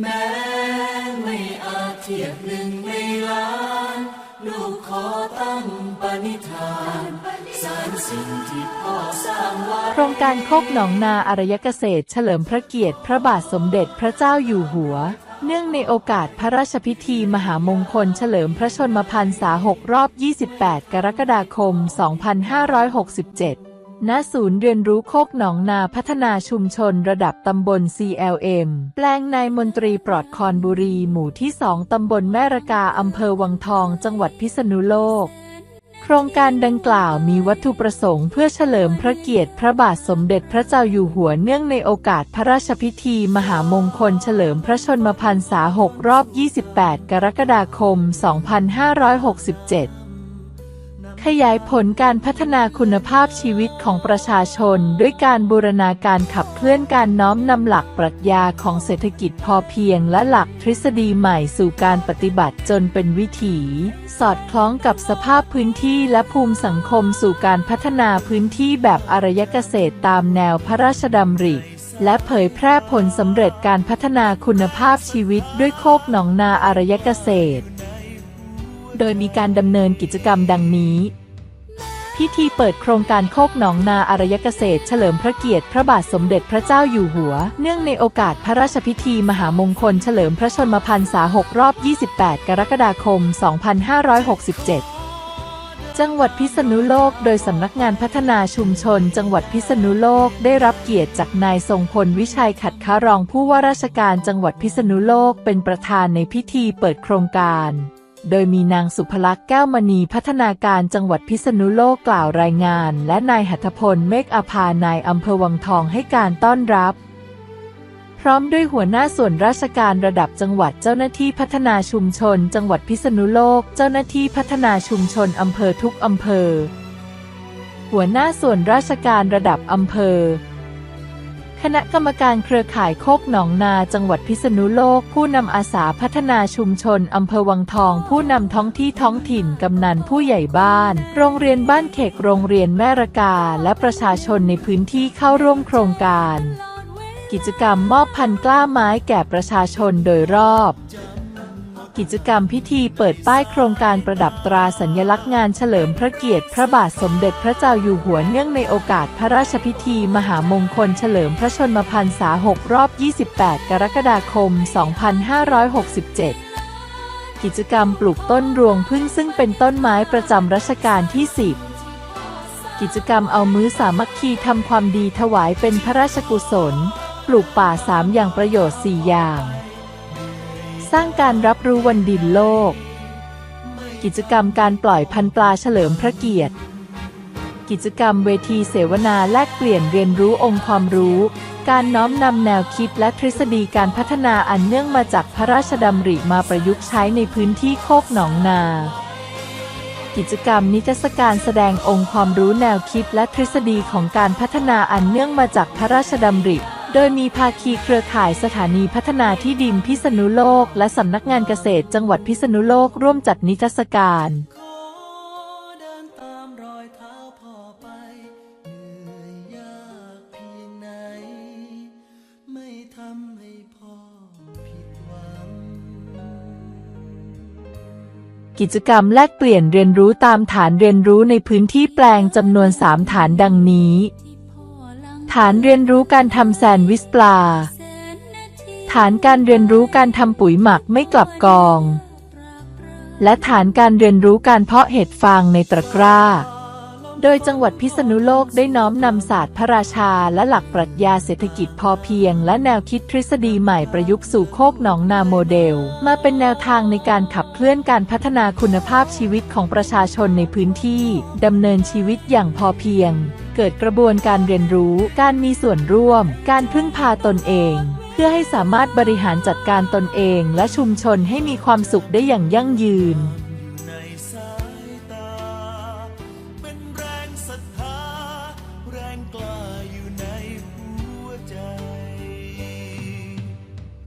แม้ไม่อาจเทียบหนึ่งในล้าน ลูกขอตั้งปณิธานสารสิ่งที่พ่อสร้างไว้โครงการโคกหนองนาอารยเกษตรเฉลิมพระเกียรติพระบาทสมเด็จพระเจ้าอยู่หัว เนื่องในโอกาสพระราชพิธีมหามงคลเฉลิมพระชนมพรรษา 6 รอบ 28 กรกฎาคม 2567 ณศูนย์เรียนรู้โคกหนองนาพัฒนาชุมชนระดับตำบล CLM แปลงนายมนตรีปลอดคอนบุรี หมู่ที่2ตำบลแม่ระกาอำเภอวังทอง จังหวัดพิษณุโลก โครงการดังกล่าวมีวัตถุประสงค์เพื่อเฉลิมพระเกียรติพระบาทสมเด็จพระเจ้าอยู่หัวเนื่องในโอกาสพระราชพิธี มหามงคลเฉลิมพระชนมพรรษา 6 รอบ 28 กรกฎาคม 2567 ขยายผลการพัฒนาคุณภาพชีวิตของประชาชน ด้วยการบูรณาการขับเคลื่อนการน้อมนำหลักปรัชญาของเศรษฐกิจพอเพียงและหลักทฤษฎีใหม่สู่การปฏิบัติจนเป็นวิถี สอดคล้องกับสภาพพื้นที่และภูมิสังคมสู่การพัฒนาพื้นที่แบบอารยเกษตรตามแนวพระราชดำริและเผยแพร่ผลสำเร็จการพัฒนาคุณภาพชีวิตด้วยโคกหนองนาอารยเกษตร โดยมีการดำเนินกิจกรรมดังนี้ พิธีเปิดโครงการโคกหนองนาอารยเกษตร เฉลิมพระเกียรติพระบาทสมเด็จพระเจ้าอยู่หัว เนื่องในโอกาสพระราชพิธีมหามงคลเฉลิมพระชนมพรรษา 6 รอบ 28 กรกฎาคม 2567จังหวัดพิษณุโลก โดยสำนักงานพัฒนาชุมชน จังหวัดพิษณุโลกได้รับเกียรติจากนายทรงพลวิชัยขัดค้ารองผู้ว่าราชการจังหวัดพิษณุโลกเป็นประธานในพิธีเปิดโครงการ โดยมีนางสุภลักษณ์แก้วมณีพัฒนาการจังหวัดพิษณุโลกกล่าวรายงาน และนายหัตถพลเมฆอภานายอำเภอวังทองให้การต้อนรับ พร้อมด้วยหัวหน้าส่วนราชการระดับจังหวัดเจ้าหน้าที่พัฒนาชุมชน จังหวัดพิษณุโลก เจ้าหน้าที่พัฒนาชุมชนอำเภอทุกอำเภอ หัวหน้าส่วนราชการระดับอำเภอ คณะกรรมการเครือข่ายโคกหนองนาจังหวัดพิษณุโลก ผู้นำอาสาพัฒนาชุมชนอำเภอวังทอง ผู้นำท้องที่ท้องถิ่นกำนันผู้ใหญ่บ้าน โรงเรียนบ้านเขกโรงเรียนแม่ระกา และประชาชนในพื้นที่เข้าร่วมโครงการ กิจกรรมมอบพันกล้าไม้แก่ประชาชนโดยรอบ กิจกรรมพิธีเปิดป้ายโครงการประดับตราสัญลักษณ์งานเฉลิมพระเกียรติพระบาทสมเด็จพระเจ้าอยู่หัวเนื่องในโอกาสพระราชพิธีมหามงคลเฉลิมพระชนมพรรษา 6 รอบ 28 กรกฎาคม 2567กิจกรรมปลูกต้นรวงพึ่งซึ่งเป็นต้นไม้ประจำรัชกาลที่ 10 กิจกรรมเอามือสามัคคีทำความดีถวายเป็นพระราชกุศล ปลูกป่าสามอย่างประโยชน์4อย่าง สร้างการรับรู้วันดินโลก กิจกรรมการปล่อยพันปลาเฉลิมพระเกียรติ กิจกรรมเวทีเสวนาแลกเปลี่ยนเรียนรู้องค์ความรู้ การน้อมนำแนวคิดและทฤษฎีการพัฒนาอันเนื่องมาจากพระราชดำริมาประยุกต์ใช้ในพื้นที่โคกหนองนา กิจกรรมนิทรรศการแสดงองค์ความรู้แนวคิดและทฤษฎีของการพัฒนาอันเนื่องมาจากพระราชดำริ โดยมีภาคีเครือข่ายสถานีพัฒนาที่ดินพิษณุโลก และสำนักงานเกษตรจังหวัดพิษณุโลกร่วมจัดนิทรรศการขอเดินตามรอยเท้าพ่อไปเหนื่อยยากเพียงไหนไม่ทำให้พ่อผิดหวังกิจกรรมแลกเปลี่ยนเรียนรู้ตามฐานเรียนรู้ในพื้นที่แปลงจำนวน 3 ฐานดังนี้ ฐานเรียนรู้การทำแซนด์วิชปลา ฐานการเรียนรู้การทำปุ๋ยหมักไม่กลับกอง และฐานการเรียนรู้การเพาะเห็ดฟางในตะกร้า โดยจังหวัดพิษณุโลกได้น้อมนำศาสตร์พระราชาและหลักปรัชญาเศรษฐกิจพอเพียง และแนวคิดทฤษฎีใหม่ประยุกต์สู่โคกหนองนาโมเดล มาเป็นแนวทางในการขับเคลื่อนการพัฒนาคุณภาพชีวิตของประชาชนในพื้นที่ดำเนินชีวิตอย่างพอเพียง เกิดกระบวนการเรียนรู้ การมีส่วนร่วม การพึ่งพาตนเองเพื่อให้สามารถบริหารจัดการตนเองและชุมชนให้มีความสุขได้อย่างยั่งยืน